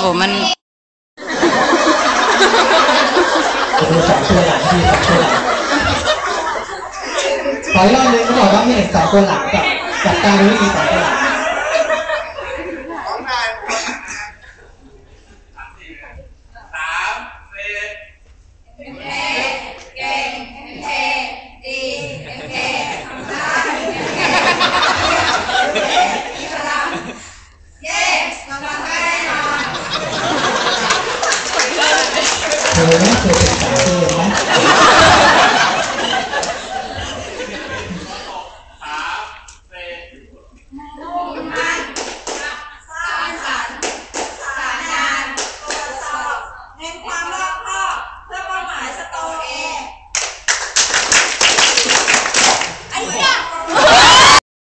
โอ้มันสองตัวหลังที่สองตัวหลังขอรอบนึงเขาบอกว่าไม่เห็นสองตัวหลังกับกับการรู้อีสองตัว Pero